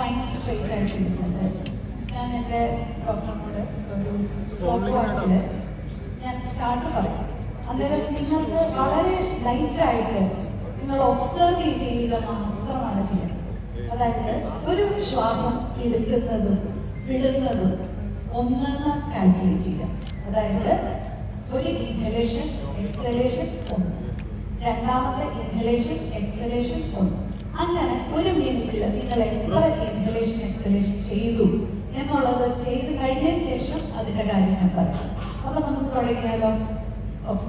Fine straight ആയിട്ടിരിക്കുന്നത് ഞാൻ എന്റെ ഡോക്ടറിനോട് ഒരു സ്റ്റോപ്പ് വാച്ചിൽ ഞാൻ സ്റ്റാർട്ട് പറയും അന്നേരം നിങ്ങൾക്ക് വളരെ ലൈറ്റായിട്ട് നിങ്ങൾ ഒബ്സർവ് ചെയ്യുക മാത്രമാണ് ചെയ്യുന്നത് അതായത് ഒരു ശ്വാസം എടുക്കുന്നതും വിടുന്നതും ഒന്നെന്ന് കാൽക്കുലേറ്റ് ചെയ്യുക അതായത് ഒരു ഇൻഹലേഷൻ എക്സലേഷൻ ഒന്ന്. രണ്ടാമത്തെ ഇൻഹലേഷൻ എക്സലേഷൻ ഉണ്ട് അങ്ങനെ ഒരു മിനിറ്റിൽ നിങ്ങൾ എത്ര ഇൻഹലേഷൻ എക്സലേഷൻ ചെയ്തു എന്നുള്ളത് ചെയ്ത് കഴിഞ്ഞതിന് ശേഷം അതിന്റെ കാര്യം ഞാൻ പറയാം. അപ്പൊ നമുക്ക് തുടങ്ങിയാലോ? ഓക്കെ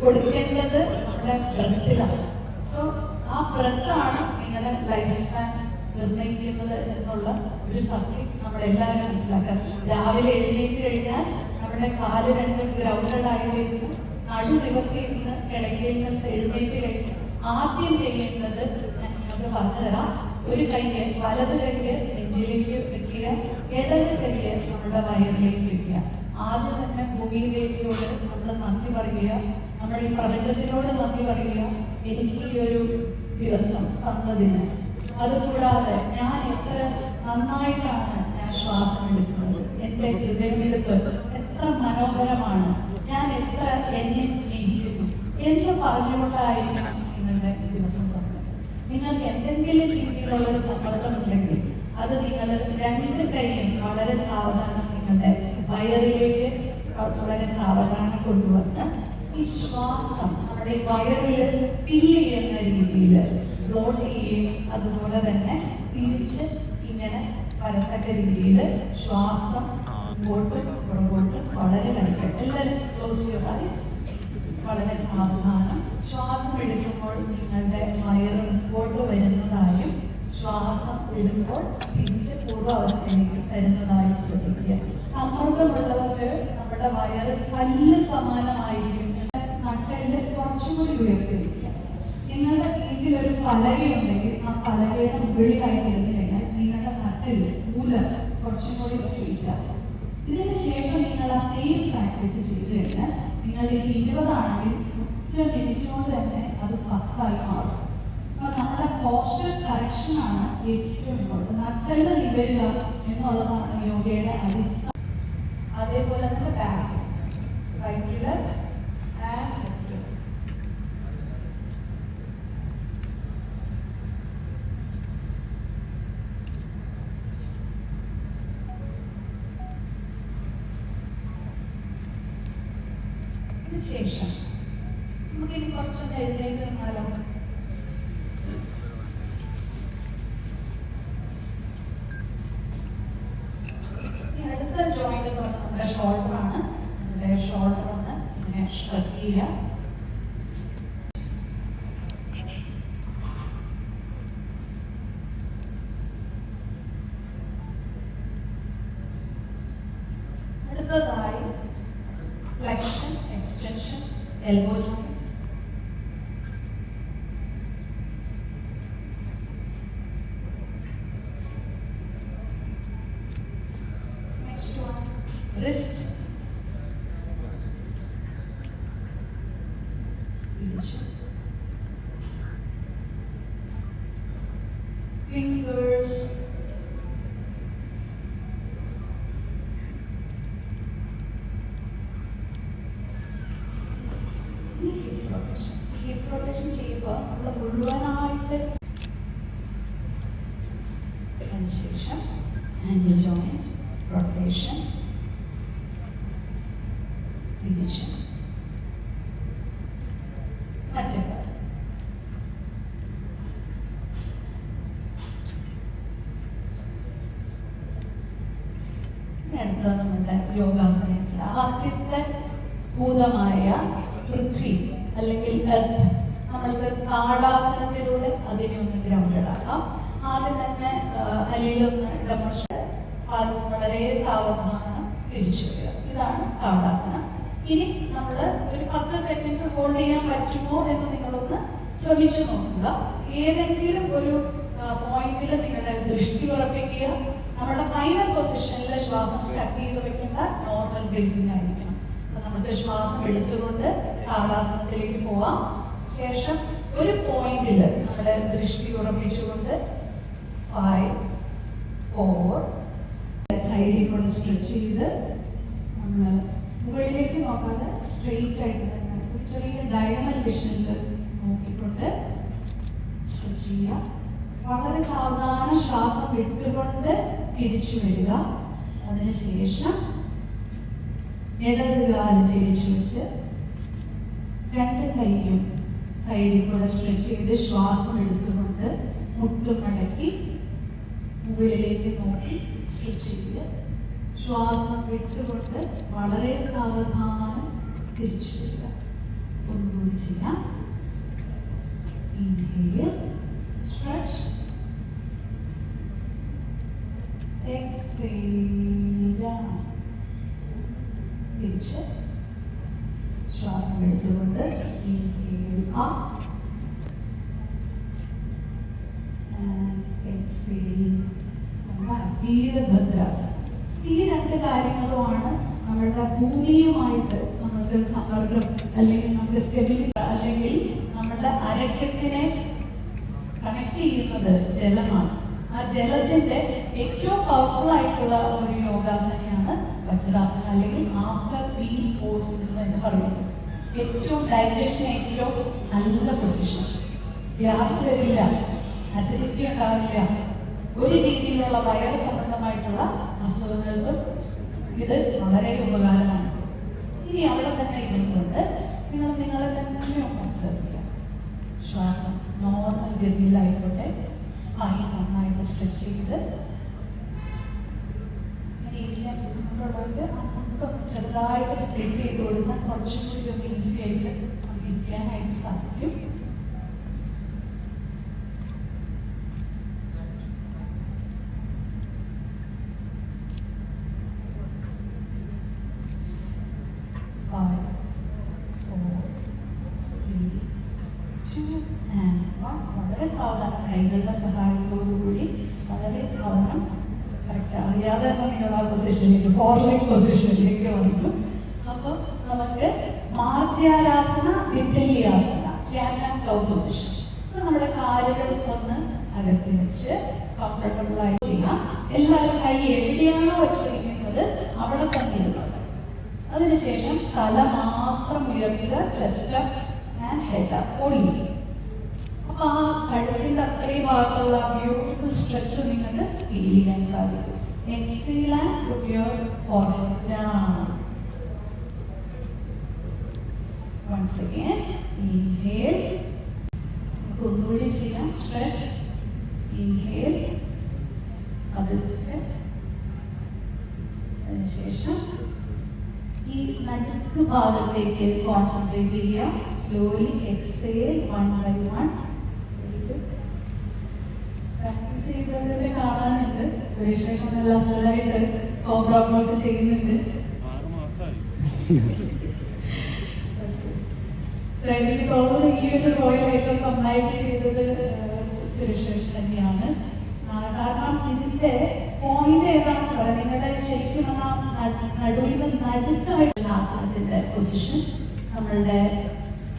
കൊടുക്കേണ്ടത് നമ്മുടെ ബ്രത്തിലാണ് സോ ആ ബ്രത്താണ് നിങ്ങളുടെ ലൈഫ് സ്പാൻ നിർണയിക്കുന്നത് എന്നുള്ള ഒരു സത്യം നമ്മളെല്ലാവരും മനസ്സിലാക്കാം രാവിലെ എഴുന്നേറ്റ് കഴിഞ്ഞാൽ നമ്മുടെ കാൽ രണ്ടും ഗ്രൗണ്ടഡ് ആയിട്ട് നടു നിവർത്തി നിന്ന് കിടക്കയിൽ നിന്ന് എഴുന്നേറ്റ് കഴിഞ്ഞ് ആദ്യം ചെയ്യേണ്ടത് ഞാൻ നിങ്ങൾക്ക് പറഞ്ഞുതരാം. ഒരു കൈ വലത് കൈ നെഞ്ചിലേക്ക് വെക്കുക ഇടത് കൈയ്യ് നമ്മുടെ വയറിലേക്ക് വയ്ക്കുക ആദ്യം തന്നെ ഭൂമിയിലേക്കോട് നമ്മൾ നന്ദി പറയുക നമ്മുടെ ഈ പ്രപഞ്ചത്തിനോട് നന്ദി പറയുക എനിക്ക് ഈ ഒരു ദിവസം തന്നതിന്. അതുകൂടാതെ ഞാൻ എത്ര നന്നായിട്ടാണ് ഞാൻ ശ്വാസം എടുക്കുന്നത്. എന്റെ ഹൃദയമെടുപ്പ് എത്ര മനോഹരമാണ്. ഞാൻ എത്ര എന്നെ സ്നേഹിക്കുന്നു. എന്ന് പറഞ്ഞുകൊണ്ടായിരിക്കും നിങ്ങളുടെ ദിവസം നിങ്ങൾക്ക് എന്തെങ്കിലും രീതിയിലുള്ള സമ്മർദ്ദം ഉണ്ടെങ്കിൽ അത് നിങ്ങൾ രണ്ട് കൈയും വളരെ സാവധാനം നിങ്ങളുടെ വയറിലേക്ക് വളരെ സാവധാനം കൊണ്ടുവന്ന് വിശ്വാസം ശ്വാസം നമ്മുടെ വയറിൽ ഫില്ല് ചെയ്യുന്ന രീതിയിൽ ബ്ലോട്ട് ചെയ്യുകയും അതുപോലെ തന്നെ തിരിച്ച് ഇങ്ങനെ വരത്തക്ക രീതിയിൽ ശ്വാസം പുറകോട്ട് വളരെ ഐസ് വളരെ സാവധാനം. ശ്വാസം എടുക്കുമ്പോൾ നിങ്ങളുടെ വയറും മുമ്പോട്ട് വരുന്നതായും ശ്വാസം വിടുമ്പോൾ തിരിച്ച് പൂർവാവസ്ഥയിലേക്ക് വരുന്നതായും ശ്രദ്ധിക്കുക സമ്മർദ്ദമുള്ളവർക്ക് നമ്മുടെ വയറ് കല്ല് സമാനമായിരിക്കും. നട്ടൽ കുറച്ചുകൂടി ഉയർത്തിരിക്കുക നിങ്ങളുടെ വീട്ടിൽ ഒരു പലകയുണ്ടെങ്കിൽ ആ പലകയുടെ മുകളിലായി ഇരുന്ന് കഴിഞ്ഞാൽ നിങ്ങളുടെ നട്ടൽ മൂലം കുറച്ചും കൂടി സ്ട്രീറ്റ് ആവും ഇതിന് ശേഷം നിങ്ങൾ ആ സെയിം പ്രാക്ടീസ് ചെയ്ത് കഴിഞ്ഞാൽ നിങ്ങളുടെ ഇരുപതാണെങ്കിൽ ഒറ്റ മിനിറ്റിനോട് തന്നെ അത് പത്തായി മാറും. അപ്പൊ നമ്മുടെ പോസ്റ്റർ കറക്ഷനാണ് ഏറ്റവും ഇമ്പോർട്ടന്റ് നട്ടൽ നിവരുക എന്നുള്ളതാണ് യോഗയുടെ അടിസ്ഥാനം അതേപോലെ തന്നെ ബാക്ക് റൈറ്റിൽ ആൻഡ് ശേഷം നമുക്ക് ഇനി കുറച്ചൊന്ന് എഴുന്നേറ്റ് करती है flexion extension elbow joint wrist. Rotation ചെയ്യുമ്പോൾ നമ്മൾ മുഴുവനായിട്ട് അതിനുശേഷം ആംഗിൾ ജോയിന്റ് റൊട്ടേഷൻ ഡിവിഷൻ മറ്റേ കാൽ. അടുത്ത നമ്മുടെ യോഗാസനത്തിൽ ആദ്യത്തെ ഭൂതമായ പൃഥ്വി അല്ലെങ്കിൽ എർത്ത് നമ്മൾക്ക് താടാസനത്തിലൂടെ അതിനെ ഒന്ന് ഗ്രൗണ്ടാക്കാം ആദ്യം തന്നെ അലിയിലൊന്ന് ഡെമോൺസ്ട്രേറ്റ് വളരെ സാവധാനം തിരിച്ചു വരിക. ഇതാണ് താടാസനം ഇനി നമ്മൾ ഒരു പത്ത് സെക്കൻഡ്സ് ഹോൾഡ് ചെയ്യാൻ പറ്റുമോ എന്ന് നിങ്ങളൊന്ന് ശ്രമിച്ചു നോക്കുക. ഏതെങ്കിലും ഒരു പോയിന്റിൽ നിങ്ങളുടെ ദൃഷ്ടി ഉറപ്പിക്കുക. നമ്മുടെ ഫൈനൽ പൊസിഷനിൽ ശ്വാസം സ്റ്റക്ക് ചെയ്ത് വെക്കേണ്ട നോർമൽ ബ്രീതിങ് ആയിരിക്കണം. അപ്പൊ നമുക്ക് ശ്വാസം എടുത്തുകൊണ്ട് ആകാശത്തിലേക്ക് പോവാം. ശേഷം ഒരു പോയിന്റിൽ നമ്മുടെ ദൃഷ്ടി ഉറപ്പിച്ചുകൊണ്ട് ഫൈവ് ഫോർ സൈഡിൽ കൂടെ സ്ട്രെച്ച് ചെയ്ത് നമ്മൾ മുകളിലേക്ക് നോക്കാതെ സ്ട്രെയിറ്റ് ആയിട്ട് തന്നെ ഒരു ചെറിയ ഡയഗണൽ വിഷനിൽ നോക്കിക്കൊണ്ട് സ്ട്രെച്ച് ചെയ്യുക. വളരെ സാവധാനം ശ്വാസം വിട്ടുകൊണ്ട് തിരിച്ചു വരിക. അതിനുശേഷം ഇടത് കാൽ വെച്ച് രണ്ട് കൈയും സൈഡിൽ കൂടെ സ്ട്രെച്ച് ചെയ്ത് ശ്വാസം എടുത്തുകൊണ്ട് മുട്ടും മടക്കി മുകളിലേക്ക് നോക്കി സ്ട്രെച്ച് ചെയ്ത് ശ്വാസം വിട്ടുകൊണ്ട് വളരെ സാവധാനം തിരിച്ചു വരിക ഒന്നുകൂടി ചെയ്യാം. Exhale down. തിരിച്ച് ശ്വാസം എടുത്തുകൊണ്ട് എടുക്കാം. വീരഭദ്രാസനം ഈ രണ്ട് കാര്യങ്ങളുമാണ് നമ്മളുടെ ഭൂമിയുമായിട്ട് നമുക്ക് സമ്മർദ്ദം അല്ലെങ്കിൽ നമുക്ക് സ്റ്റെബിലിറ്റി അല്ലെങ്കിൽ നമ്മുടെ അരക്കെട്ടിനെ കണക്ട് ചെയ്യുന്നത് ജലമാണ്. ആ ജലത്തിന്റെ ഏറ്റവും പവർഫുൾ ആയിട്ടുള്ള ഒരു യോഗാസനയാണ് വജ്രാസനം അല്ലെങ്കിൽ ആഫ്റ്റർ ബീ പോസ്റ്റ് എന്ന് പറയുന്നത്. ഏറ്റവും ഡൈജഷൻ ഏറ്റവും നല്ല പൊസിഷൻ ഗ്യാസ് വരില്ല അസിഡിറ്റി ഉണ്ടാവില്ല. ഒരു രീതിയിലുള്ള വയർ സംബന്ധമായിട്ടുള്ള ഇത് വളരെ ഉപകാരമാണ്. ഇനി അവിടെ തന്നെ ഇരുന്നുകൊണ്ട് നിങ്ങൾ നിങ്ങളെ തന്നെ ഒബ്സർവ് ചെയ്യാം. ശ്വാസം നോർമൽ ഗതിയിലായിക്കോട്ടെ സ്പൈൻ നന്നായിട്ട് സ്ട്രെച്ച് ചെയ്ത് ഇങ്ങനെ ഇരിക്കാൻ ബുദ്ധിമുട്ടുള്ളവർക്ക് അങ്ങോട്ടും ചെറുതായിട്ട് സ്പ്ലിറ്റ് ചെയ്ത് കൊടുത്താൽ കുറച്ചും കൂടി ഒന്ന് ഈസി ആയിട്ട് നമുക്ക് ഇരിക്കാനായിട്ട് സാധിക്കും Five, four, three, two, and one. വളരെ സാവധാനം കൈകളുടെ സഹായത്തോടുകൂടി വളരെ സാവധാനം തന്നെ നിങ്ങൾ ആ പൊസിഷനിലേക്ക് ഫോർലൈൻ പൊസിഷനിലേക്ക് വന്നു. അപ്പോൾ നമുക്ക് മാർജ്യാരാസന വിത്തല്യാസന ക്യാറ്റ് ആൻഡ് പൊസിഷൻ നമ്മുടെ കാലുകൾ ഒന്ന് അകത്തി വെച്ച് കംഫർട്ടബിൾ ആയി ചെയ്യാം. എല്ലാവരും കൈ എവിടെയാണോ വെച്ചിരിക്കുന്നത് അവിടെ തന്നെ അതിനുശേഷം തല മാത്രം ഉയർത്തുക ചെസ്റ്റ് ആൻഡ് ഹെഡ് ഓൺലി അപ്പൊ ആ കഴുത്തിന്റെ അത്രയും ഭാഗത്തുള്ള ബ്യൂട്ടിഫുൾ സ്ട്രെച്ച് നിങ്ങൾക്ക് ഫീൽ ചെയ്യാൻ സാധിക്കും. Exhale and put your forehead down. Once again, inhale. നമുക്ക് ഒന്നുകൂടി ചെയ്യാം സ്ട്രെച്ച് ഇൻഹേൽ അതിലൂടെ അതിനുശേഷം ഈ നടുക്ക് ഭാഗത്തേക്ക് കോൺസെൻട്രേറ്റ് ചെയ്യാം slowly exhale one by one practice ചെയ്തതിൽ കാണാനുണ്ട് സുരേഷ് ശേഷം നല്ല അസലായിട്ട് കോബ്രോസ് ചെയ്യുന്നുണ്ട് എനിക്ക് തോന്നുന്നു ഈ ഒരു റോയൽ ഏറ്റവും നന്നായിട്ട് ചെയ്തത് സുരേഷ് തന്നെയാണ്. കാരണം ഇതിന്റെ പോയിന്റ് ഏതാണെന്ന് പറയാം. നിങ്ങളുടെ ശരിക്കും ആ നടു- നടുവിന് നടുക്കായിട്ട് ആസനത്തിന്റെ പൊസിഷൻ നമ്മളുടെ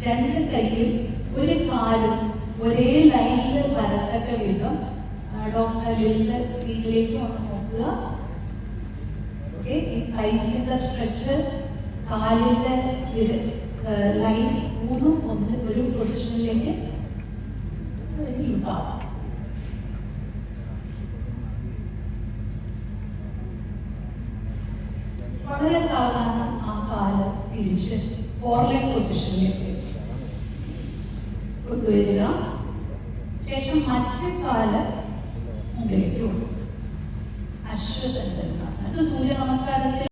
രണ്ട് കൈയിൽ ഒരു കാലും ഒരേ ലൈനിൽ വരത്തക്ക വിധം ഡോക്ടറിന്റെ സ്ക്രീനിലേക്ക് ഒന്ന് നോക്കുക. ഓക്കെ കൈസിന്റെ സ്ട്രെച്ച് കാലിന്റെ ലൈൻ മൂന്നും ഒന്ന് ഒരു പൊസിഷനിലേക്ക് ഉണ്ടാവും. വളരെ സാധാരണ ആ കാൽ തിരിച്ച് ഫോർലൈൻ പൊസിഷനിലേക്ക് കൊണ്ടുവരിക. ശേഷം മറ്റു കാൽ മുകളിലേക്ക് കൊണ്ടുവരിക അശ്വസഞ്ചാസം സൂര്യ നമസ്കാരത്തിൽ